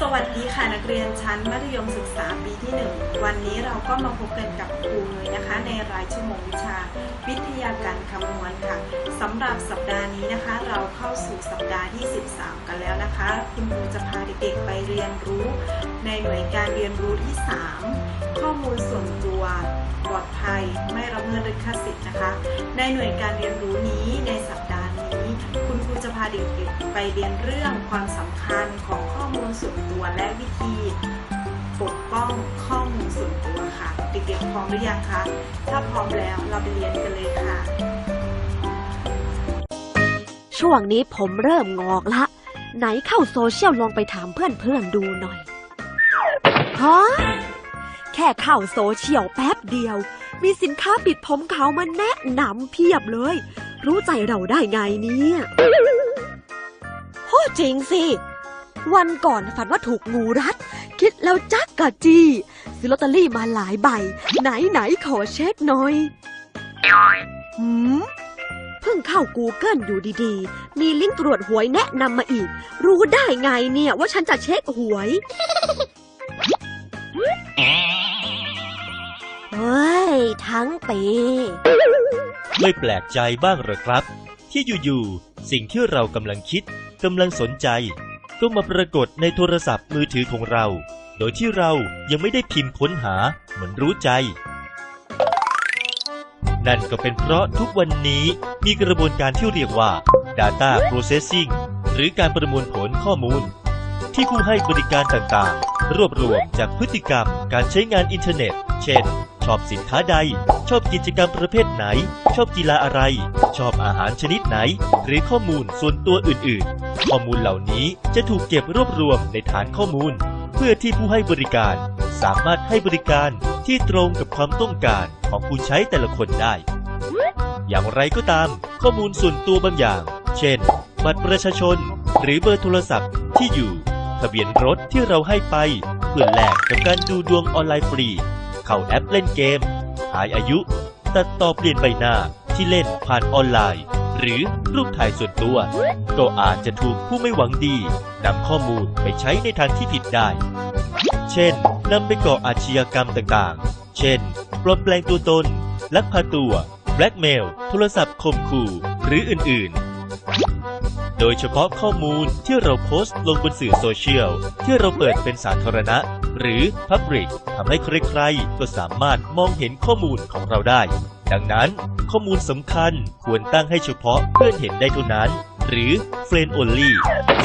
สวัสดีค่ะนักเรียนชั้นมัธยมศึกษาปีที่ 1 วันนี้เราก็มาพบกันกับครูนุ้ยนะคะ ในรายชั่วโมงวิชา วิทยาการคำนวณค่ะสำหรับสัปดาห์นี้นะคะ เราเข้าสู่สัปดาห์ที่ 13 กันแล้วนะคะ คุณครูจะพาเด็กๆไปเรียนรู้ ในหน่วยการเรียนรู้ที่ 3 ข้อมูลส่วนตัวปลอดภัยไม่ละเมิดลิขสิทธิ์นะคะ ในหน่วยการเรียนรู้นี้ในสัปดาห์นี้ คุณครูจะพาเด็กๆไปเรียนเรื่องความสำคัญของ ตัวและวิธีปกป้องข้อมูลส่วนตัวค่ะ เด็กๆพร้อมหรือยังคะ ถ้าพร้อมแล้วเราไปเรียนกันเลยค่ะ ช่วงนี้ผมเริ่มงอกละ ไหนเข้าโซเชียลลองไปถามเพื่อนๆดูหน่อยฮะแค่เข้าโซเชียลแป๊บเดียว มีสินค้าปิดผมขาวมาแนะนำเพียบเลย รู้ใจเราได้ไงเนี่ยโหจริงสิ วันก่อนฝันว่าถูกงูรัด คิดแล้วจักกะจีซื้อลอตเตอรี่มาหลายใบ ไหนไหนขอเช็คหน่อยหืมเพิ่งเข้า Google อยู่ดีๆ มีลิงก์ตรวจหวยแนะนำมาอีก รู้ได้ไงเนี่ยว่าฉันจะเช็คหวย เฮ้ย ทั้งปีไม่แปลกใจบ้างหรอครับ ที่อยู่ๆ สิ่งที่เรากำลังคิดกำลังสนใจ ก็มาปรากฏในโทรศัพท์มือถือของเรา โดยที่เรายังไม่ได้พิมพ์ค้นหาเหมือนรู้ใจ นั่นก็เป็นเพราะทุกวันนี้มีกระบวนการที่เรียกว่า Data Processing หรือการประมวลผลข้อมูล ที่ผู้ให้บริการต่างๆ รวบรวมจากพฤติกรรมการใช้งานอินเทอร์เน็ต เช่น ชอบสินค้าใด ชอบกิจกรรมประเภทไหน ชอบกีฬาอะไร ชอบอาหารชนิดไหน หรือข้อมูลส่วนตัวอื่น ๆ ข้อมูลเหล่านี้จะถูกเก็บรวบรวมในฐานข้อมูล เพื่อที่ผู้ให้บริการ สามารถให้บริการที่ตรงกับความต้องการของผู้ใช้แต่ละคนได้ อย่างไรก็ตาม ข้อมูลส่วนตัวบางอย่าง เช่น บัตรประชาชน หรือเบอร์โทรศัพท์ที่อยู่ ทะเบียนรถที่เราให้ไป เพื่อแลกกับการดูดวงออนไลน์ฟรี เข้าแอปเล่นเกม หายอายุ ตัดต่อเปลี่ยนใบหน้าที่เล่นผ่านออนไลน์ หรือรูปถ่ายส่วนตัว ก็อาจจะถูกผู้ไม่หวังดีนำข้อมูลไปใช้ในทางที่ผิดได้ เช่นนำไปก่ออาชญากรรมต่างๆ เช่น ปลอมแปลงตัวตน ลักพาตัว แบล็กเมล โทรศัพท์ข่มขู่ หรืออื่นๆ ดยเฉพาะข้อมูลที่เราโพสต์ลงบนสื่อโซเชียล ที่เราเปิดเป็นสาธารณะ หรือ Public ทำให้ใครๆ ก็สามารถมองเห็นข้อมูลของเราได้ ดังนั้นข้อมูลสำคัญควรตั้งให้เฉพาะเพื่อนเห็นได้เท่านั้น หรือ Friend Only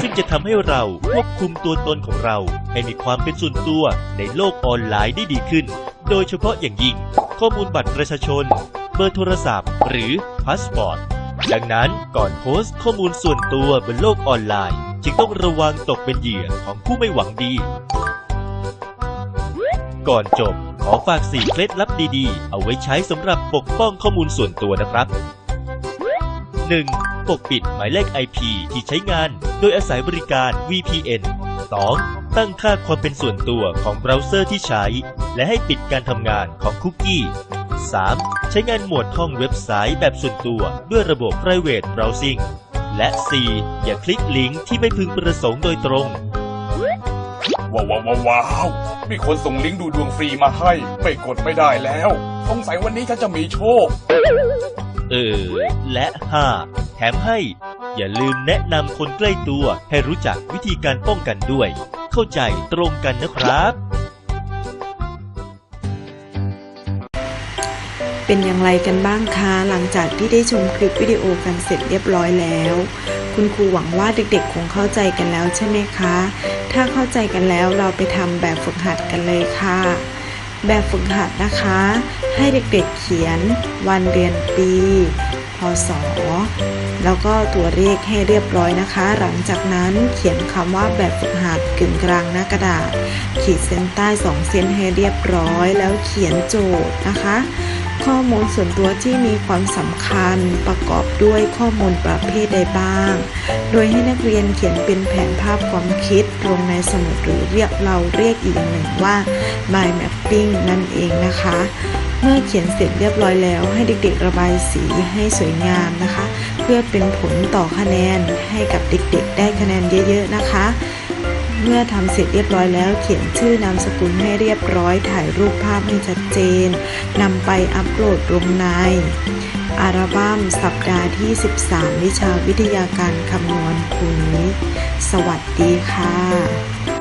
ซึ่งจะทำให้เราควบคุมตัวตนของเรา ให้มีความเป็นส่วนตัวในโลกออนไลน์ได้ดีขึ้น โดยเฉพาะอย่างยิ่ง ข้อมูลบัตรประชาชน เบอร์โทรศัพท์ หรือพาสปอร์ต ดังนั้นก่อนโพสต์ข้อมูลส่วนตัวบนโลกออนไลน์ จึงต้องระวังตกเป็นเหยื่อของผู้ไม่หวังดี ก่อนจบ ขอฝากสี่เคล็ดลับดีๆ เอาไว้ใช้สำหรับปกป้องข้อมูลส่วนตัวนะครับ 1. ปกปิดหมายเลข IP ที่ใช้งาน โดยอาศัยบริการ VPN 2. ตั้งค่าความเป็นส่วนตัวของเบราว์เซอร์ที่ใช้ และให้ปิดการทำงานของคุกกี้ 3. ใช้งานหมวดห้องเว็บไซต์แบบส่วนตัวด้วยระบบ private browsing และ 4. อย่าคลิกลิงก์ที่ไม่พึงประสงค์โดยตรง ว้าวว้าวว้าวว้าวมีคนส่งลิงก์ดูดวงฟรีมาให้ ไม่กดไม่ได้แล้ว สงสัยวันนี้ฉันจะมีโชค เออ และ 5. แถมให้ อย่าลืมแนะนำคนใกล้ตัวให้รู้จักวิธีการป้องกันด้วย เข้าใจตรงกันนะครับ เป็นอย่างไรกันบ้างคะหลังจากที่ได้ชมคลิปวิดีโอกันเสร็จเรียบร้อยแล้ว คุณครูหวังว่าเด็กๆ คงเข้าใจกันแล้วใช่ไหมคะ ถ้าเข้าใจกันแล้วเราไปทำแบบฝึกหัดกันเลยค่ะ แบบฝึกหัดนะคะ ให้เด็กๆเขียน วันเดือนปีพศแล้วก็ตัวเลขให้เรียบร้อยนะคะ หลังจากนั้นเขียนคำว่าแบบฝึกหัดกึ่งกลางหน้ากระดาษ ขีดเส้นใต้สองเส้นให้เรียบร้อย แล้วเขียนโจทย์นะคะ ข้อมูลส่วนตัวที่มีความสำคัญประกอบด้วยข้อมูลประเภทใดบ้าง โดยให้นักเรียนเขียนเป็นแผนภาพความคิดลงในสมุดหรือเรียกเราเรียกอีกอย่างหนึ่งว่า mind mapping นั่นเองนะคะ เมื่อเขียนเสร็จเรียบร้อยแล้ว ให้เด็กๆระบายสีให้สวยงามนะคะ เพื่อเป็นผลต่อคะแนนให้กับเด็กๆ ได้คะแนนเยอะ ๆ นะคะ เมื่อทำเสร็จเรียบร้อยแล้วเขียนชื่อนามสกุลให้เรียบร้อย ถ่ายรูปภาพให้ชัดเจนนำไปอัปโหลดลงในอัลบั้มสัปดาห์ที่ 13 วิชาวิทยาการคำนวณคูณสวัสดีค่ะ